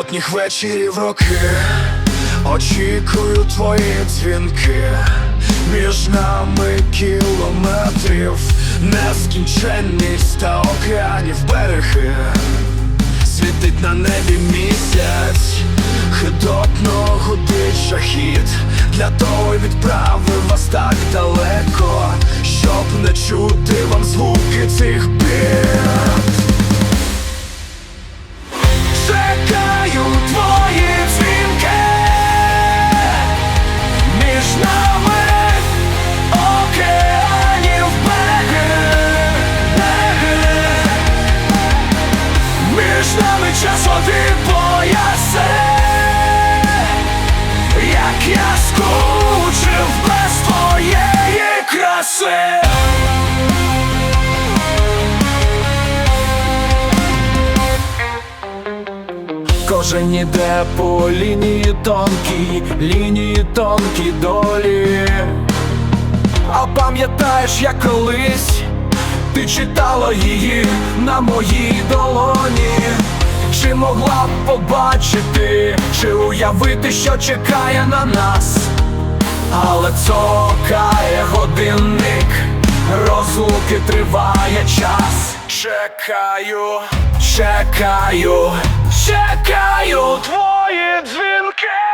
літніх вечорів роки, очікую твої дзвінки, між нами кілометрів, нескінченність та океанів береги, світить на небі місяць, хитотно гудить шахід, для того відправив вас так далеко, щоб не чути вам звуки цих я скучив без твоєї краси Кожен іде по лінії тонкій, лінії тонкій долі. А пам'ятаєш, як колись ти читала її на моїй долоні? Чи могла б побачити, чи уявити, що чекає на нас? Але цокає годинник, розлуки триває час. Чекаю, чекаю, чекаю твої дзвінки.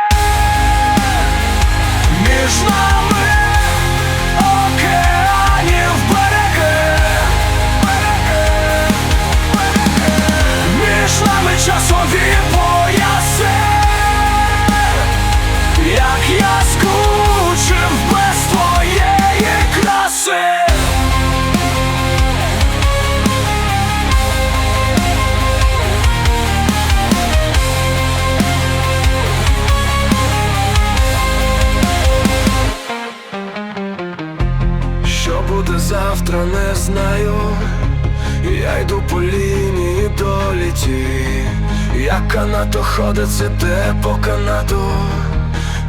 Завтра, не знаю. Я йду по лінії долі тій Як канато ходить, іде по канату.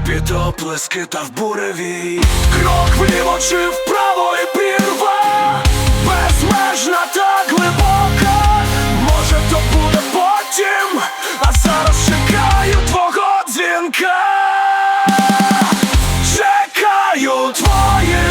Під оплески та в буревій Крок вліво чи вправо і прірва Безмежна та глибока. Може то буде потім. А зараз чекаю твого дзвінка. Чекаю твої